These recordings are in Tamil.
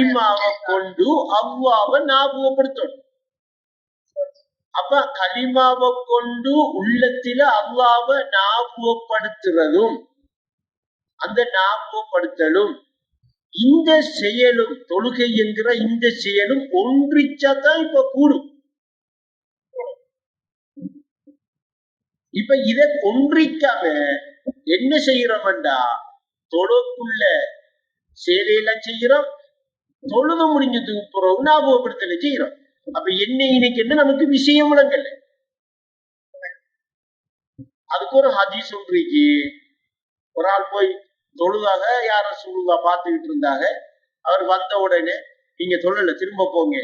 களிமாவை கொண்டு அல்லாவை ஞாபகப்படுத்தணும் அப்ப களிமாவை கொண்டு உள்ளத்தில அவ்வாவ ஞாபகப்படுத்துறதும் அந்த ஞாபகப்படுத்தலும் இந்த செயலும் தொழுகை என்கிற இந்த செயலும் ஒன்றிச்சாதான் இப்ப கூடும் இப்ப இத ஒன்றிக்காம என்ன செய்யறோம்டா தொழுக்குள்ள சேவையெல்லாம் செய்யறோம் தொழுது முடிஞ்சதுக்கு பிறகு ஞாபகப்படுத்தல செய்யறோம் அப்ப என்ன இன்னைக்கு நமக்கு விஷயம் விளங்கல. அதுக்கு ஒரு ஹதீஸ் ஒன்றைக்கு ஒரு ஆள் போய் தொழுதாக யார சூழ்நிலை பார்த்துக்கிட்டு இருந்தாங்க. அவர் வந்த உடனே நீங்க தொழில திரும்ப போங்க.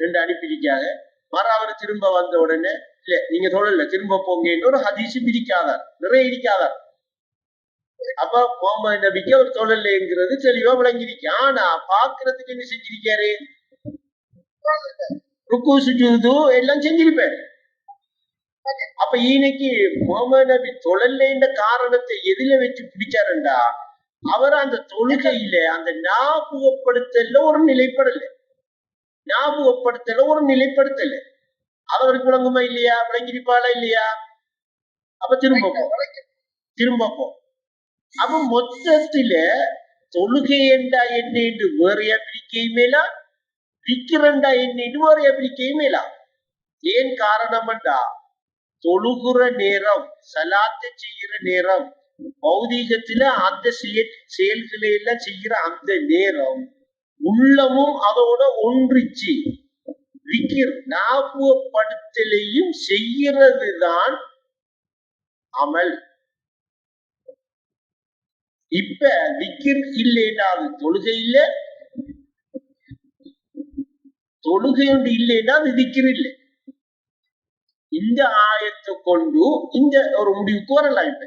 ரெண்டு அனுப்பிடிக்காக மறு அவர் திரும்ப வந்த உடனே இல்ல நீங்க தொழில திரும்ப போங்கன்னு ஒரு ஹதீஸ் பிரிக்காதார் நிறைய இடிக்காதார் அப்ப முகமது நபிக்கு அவர் தொழலைங்கிறது தெளிவா விளங்கிருக்கு ஆனா பாக்குறதுக்கு என்ன செஞ்சிருக்காரு? ருக்கு சுஜூது எல்லாம் செஞ்சிருப்பாரு. அப்ப இன்னைக்கு முகமது நபி தொழலைன்ற காரணத்தை எதுல வச்சு பிடிச்சாருண்டா? அவர் அந்த தொழுகையில அந்த ஞாபகப்படுத்தல ஒரு நிலைப்படல ஞாபகப்படுத்தல ஒரு நிலைப்படுத்தல. அவருக்கு விளங்குமா இல்லையா? விளங்கிருப்பாளா இல்லையா? அப்ப திரும்ப போ. திரும்ப போ. அப்ப மொத்தத்துல தொழுகை என்றா என்ன என்று வேறையா பிரிக்கையுமேலா விக்கிறண்டா என்ன என்று வேறையா பிரிக்கையுமேலா ஏன் காரணம்டா தொழுகுற நேரம் சலாத்தை செய்யற நேரம் பௌதீகத்துல அந்த செயல் செயல்களை எல்லாம் செய்யற அந்த நேரம் உள்ளமும் அதோட ஒன்றிச்சு. விக்கிர் ஞாபகப்படுத்தலையும் செய்யறதுதான் அமல். இப்ப விக்கிர் இல்லைன்னா அது தொழுகை இல்ல. தொழுகை ஒன்று இல்லைன்னா அது விக்கிர் இல்லை. இந்த ஆயத்தை கொண்டு இந்த ஒரு முடிவுக்கு வரலாம் இப்ப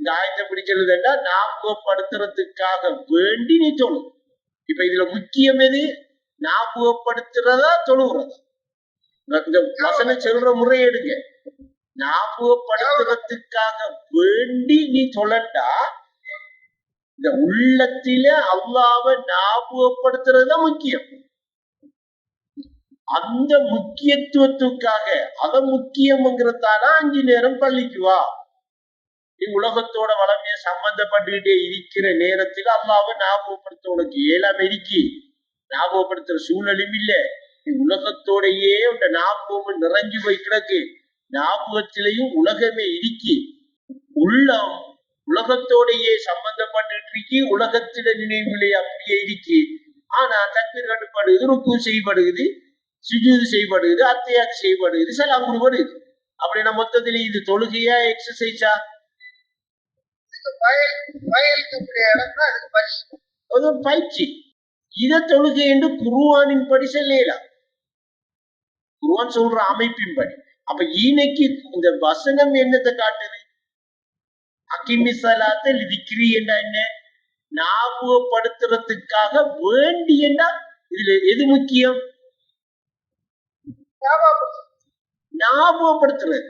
இந்த ஆயத்தை பிடிச்சதுன்னா ஞாபகப்படுத்துறதுக்காக வேண்டி நீ தொழு. இப்ப இதுல முக்கியம் எது? ஞாபகப்படுத்துறதா தொழுகிறதா இந்த வசனம் சொல்ற முறை எடுங்க. ஞாபகப்படுத்துறதுக்காக வேண்டி நீ தொழண்டா இந்த உள்ளத்தில அல்லாவை ஞாபகப்படுத்துறதுதான் முக்கியம். அந்த முக்கியத்துவத்துக்காக அத முக்கியம்ங்கிறதால அஞ்சு நேரம் பள்ளிக்கு வா. நீ உலகத்தோட வளமைய சம்பந்தப்பட்டுக்கிட்டே இருக்கிற நேரத்தில் அல்லாவை ஞாபகப்படுத்த உனக்கு ஏழாம் எரிக்கி ஞாபகப்படுத்துற சூழலும் இல்ல. நீ உலகத்தோடையே உன்ட ஞாபகம் நிறைஞ்சு போய் கிடக்கு. ஞாபகத்திலையும் உலகமே இருக்கி. உள்ளம் உலகத்தோடையே சம்பந்தப்பட்டு இருக்கி உலகத்தில நினைவுலே அப்படியே இருக்கி. ஆனா தண்ணீர் கட்டுப்படுது ருக்கு செய்யப்படுகிறது சுஜூது செய்யப்படுகிறது அத்தையாக்கு செய்யப்படுகிறது சலாம் கொடுப்படுது அப்படின்னா மொத்தத்துல இது தொழுகையா எக்ஸசைஸா அது பயிற்சி. இத தொழுகை என்று குருவானின் படி செல்லலாம் குருவான் சொல்ற அமைப்பின் படி. அப்ப ஈனைக்கு இந்த வசனம் என்னத்தை காட்டுது? அக்கிமி சலாத்தில் விக்ரி என்றா என்ன? ஞாபகப்படுத்துறதுக்காக வேண்டி என்றா இதுல எது முக்கியம்? ஞாபகப்படுத்துறது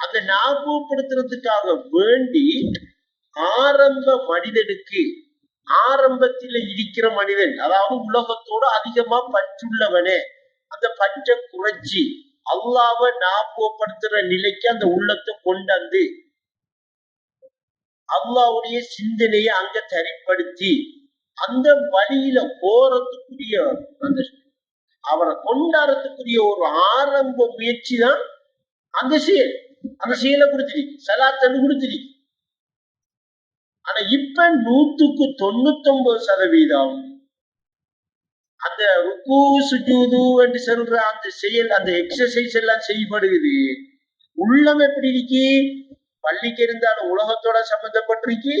அந்த ஞாபகப்படுத்துறதுக்காக வேண்டி ஆரம்ப மனிதனுக்கு ஆரம்பத்தில் இருக்கிற மனிதன் அதாவது உலகத்தோடு அதிகமா பற்றுள்ளவனே அந்த பற்றை குறைச்சி அல்லாவை ஞாபகப்படுத்துற நிலைக்கு அந்த உள்ளத்தை கொண்டாந்து அல்லாவுடைய சிந்தனையை அங்க சரிப்படுத்தி அந்த வழியில போறதுக்குரிய அந்த அவரை கொண்டாடுறதுக்குரிய ஒரு ஆரம்ப முயற்சி தான் அந்த செயல். அந்த செயலை கொடுத்துருக்கு சலாத்தன்னு கொடுத்துருக்கு ஆனா இப்ப நூத்துக்கு தொண்ணூத்தி ஒன்பது சதவீதம் அந்த ருக்கு சுஜூது என்று சொல்ற அந்த செயல் அந்த எக்ஸசைஸ் எல்லாம் செய்யப்படுகிறது. உள்ளம் எப்படி இருக்கு? பள்ளிக்கு இருந்தாலும் உலகத்தோட சம்பந்தப்பட்டிருக்கு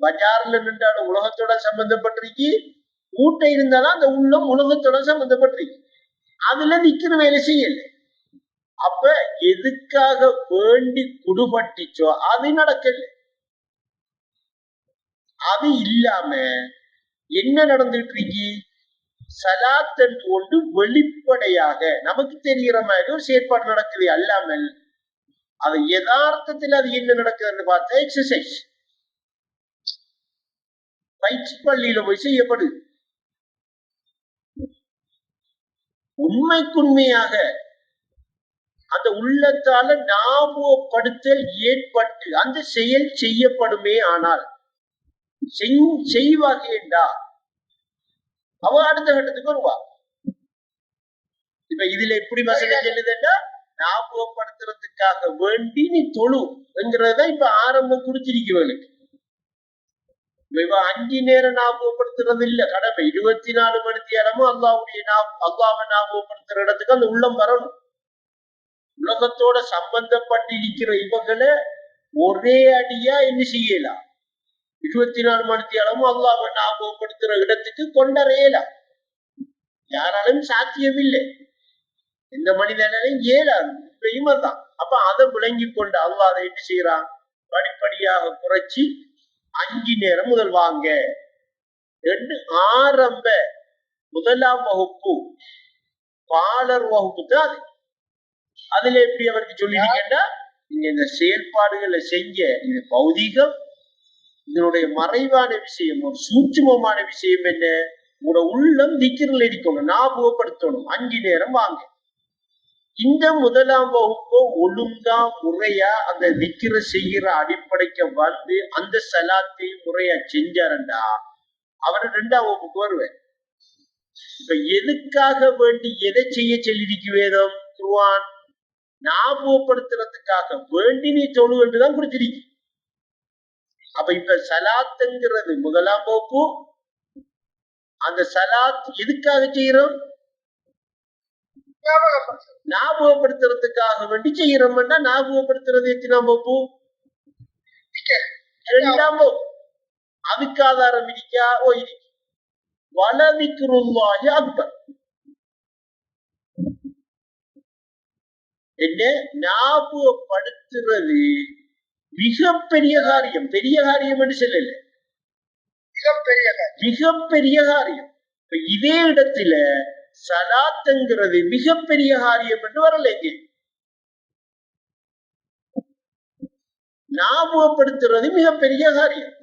பஜார்ல நின்றாலும் உலகத்தோட சம்பந்தப்பட்டிருக்கு ஊட்ட இருந்தாலும் அந்த உள்ளம் உலகத்தோட சம்பந்தப்பட்டிருக்கு. அதுல நிக்கிற வேலை செய்யல. அப்ப எதுக்காக வேண்டி குடுபட்டுச்சோ அது நடக்கல. அது இல்லாம என்ன நடந்துட்டு இருக்கு சலாத்தன் ஒன்று வெளிப்படையாக நமக்கு தெரிகிற மாதிரி ஒரு செயற்பாடு நடக்குது. அல்லாமல் அது யதார்த்தத்தில் அது என்ன நடக்குதுன்னு பார்த்தா எக்ஸசைஸ் பயிற்சி பள்ளியில போய் செய்யப்படு. உண்மைக்குண்மையாக அந்த உள்ளத்தால ஞாபகப்படுத்தல் ஏற்பட்டு அந்த செயல் செய்யப்படுமே ஆனால் செய்வாகேண்டா? அவ அடுத்த கட்டத்துக்கு வருவா. இப்ப இதுல எப்படி வசதி சொல்லுதுன்னா ஞாபகப்படுத்துறதுக்காக வேண்டி நீ தொழு என்கிறத இப்ப ஆரம்பம் குறிச்சிருக்கிறவனுக்கு. இவ அஞ்சு நேரம் ஞாபகப்படுத்துறது இல்ல கடமை. இருபத்தி நாலு மணி நேரமும் அல்லாவுடைய அல்லாவை ஞாபகப்படுத்துற இடத்துக்கு அந்த உள்ளம் வரணும். உலகத்தோட சம்பந்தப்பட்டிருக்கிற இவங்களை ஒரே அடியா என்ன செய்யலாம்? இருபத்தி நாலு மணி நேரமும் அல்லாவை ஞாபகப்படுத்துற இடத்துக்கு கொண்டறையலாம். யாராலும் சாத்தியமில்லை. இந்த மனிதனையும் ஏழாது இப்பயும் தான் அப்ப அதை விளங்கி கொண்டு அல்லாஹ் அதை என்ன செய்யறான் படிப்படியாக குறைச்சி அஞ்சு நேரம் முதல் வாங்க. ரெண்டு ஆரம்ப முதலாம் வகுப்பு பாலர் வகுப்பு தான் அது. அதுல எப்படி அவருக்கு சொல்லிருக்கேன்னா நீங்க இந்த செயல்பாடுகளை செஞ்ச இது பௌதிகம் இதனுடைய மறைவான விஷயம் ஒரு சூட்சுமமான விஷயம் என்ன? உங்களோட உள்ளம் திக்கிரில் இருக்கணும் ஞாபகப்படுத்தணும் அஞ்சு நேரம் வாங்க. இந்த முதலாம் வகுப்பு ஒழுங்கா முறையா அந்த விக்கிர செய்கிற அடிப்படைக்கு வந்து அந்த சலாத்தை முறையா செஞ்சாருண்டா? அவர் ரெண்டாம் வகுப்புக்கு வருவேன் இப்ப எதுக்காக வேண்டி எதை செய்ய சொல்லிருக்கு வேதம்? குருவான் ஞாபகப்படுத்துறதுக்காக வேண்டி நீ தொழு என்றுதான் குறிச்சிருக்கு. அப்ப இப்ப சலாத்துங்கிறது முதலாம் வகுப்பு. அந்த சலாத் எதுக்காக செய்யறோம்? ஞாபகப்படுத்துறதுக்காக வேண்டி செய்யறோம்னா ஞாபகப்படுத்துறது எத்தனாம் வகுப்பு ரெண்டாம் வகுப்பு. அதுக்கு ஆதாரம் இருக்கா? ஓ இருக்கு. வலதிக்குருவாகி அக்பர். என்ன? ஞாபகப்படுத்துறது மிகப்பெரிய காரியம். பெரிய காரியம் என்று சொல்லல. மிகப்பெரிய காரியம். மிகப்பெரிய காரியம். இதே இடத்துல சலாத்துங்கிறது மிகப்பெரிய காரியம் என்று வரலைங்க. ஞாபகப்படுத்துறது மிகப்பெரிய காரியம்.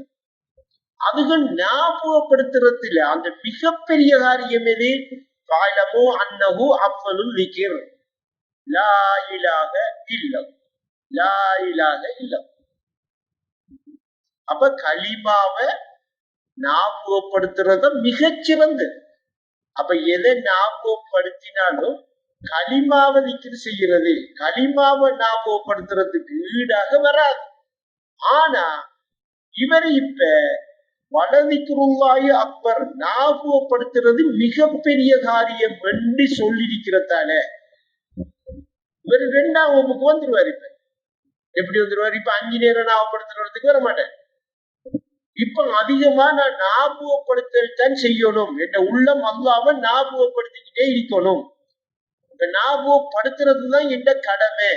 அதுகள் ஞாபகப்படுத்துறதுல அந்த மிகப்பெரிய காரியம் எது? காலமோ அன்னஹு அப்பனும் விக்கிர் லாயிலாக இல்லம் லாயிலாக இல்லம் அப்ப களிமாவை ஞாபகப்படுத்துறது மிகச்சிறந்தது. அப்ப எதை ஞாபகப்படுத்தினாலும் களிமாவை நிக்கிற செய்கிறது. களிமாவை ஞாபகப்படுத்துறதுக்கு ஈடாக வராது. ஆனா இவர் இப்ப வலதிக்குருவாயு அப்பர் ஞாபகப்படுத்துறது மிகப்பெரிய காரியம் என்று சொல்லியிருக்கிறதால இவர் ரெண்டாம் வகுப்புக்கு வந்துருவார் இப்ப. எப்படி வந்துருவார்? இப்ப அஞ்சு நேரம் ஞாபகப்படுத்துறதுக்கு வர மாட்டேன் இப்ப அதிகமா நான் ஞாபகப்படுத்தல் தான் செய்யணும். என்ற உள்ளம் அல்லாம ஞாபகப்படுத்திக்கிட்டே இருக்கணும். இந்த ஞாபகப்படுத்துறதுதான் எந்த கடமை.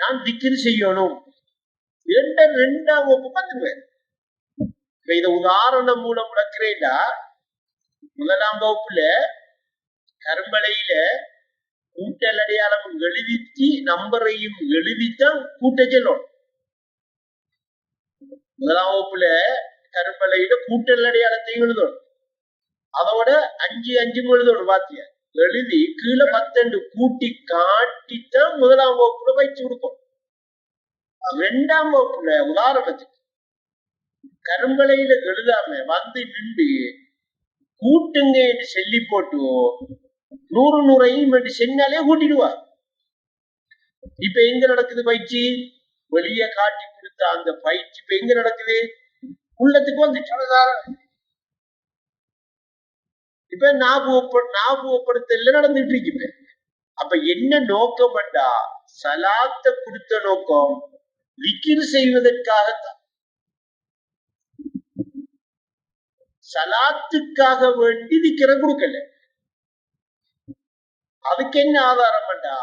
நான் திக்கிரி செய்யணும். என்ற ரெண்டாம் வகுப்பு பார்த்துருவேன் இப்ப இத உதாரணம் மூலம் விளக்குறேன்னா முதலாம் வகுப்புல கரும்பலையில கூட்டல் அடையாளம் எழுதிச்சு நம்பரையும் எழுதித்தான் கூட்ட செல்லணும் முதலாம் வகுப்புல கரும்பலையில கூட்டல் அடையாளத்தையும் எழுதணும். அதோட அஞ்சு அஞ்சு எழுதணும் பாத்தியா? எழுதி கீழே பத்தெண்டு கூட்டி காட்டித்தான் முதலாம் வகுப்புல பயிற்சி கொடுக்கும் ரெண்டாம் வகுப்புல உதாரணத்துக்கு கரும்பலையில எழுதாம வந்து நின்று கூட்டுங்க என்று சொல்லி போட்டு நூறு நூறையும் என்று சென்னாலே கூட்டிடுவா. இப்ப எங்க நடக்குது பயிற்சி? வெளியே காட்டி கொடுத்த அந்த பயிற்சி இப்ப எங்க நடக்குது? உள்ளத்துக்கு வந்துச்சு இப்ப ஞாபகப்ப ஞாபகப்படுத்தல நடந்துட்டு இருக்கு அப்ப என்ன நோக்கம் நோக்கம்டா சலாத்த கொடுத்த நோக்கம் விக்கிர் செய்வதற்காகத்தான். சலாத்துக்காக வேண்டி விக்கிர கொடுக்கல. அதுக்கு என்ன ஆதாரம் வேண்டா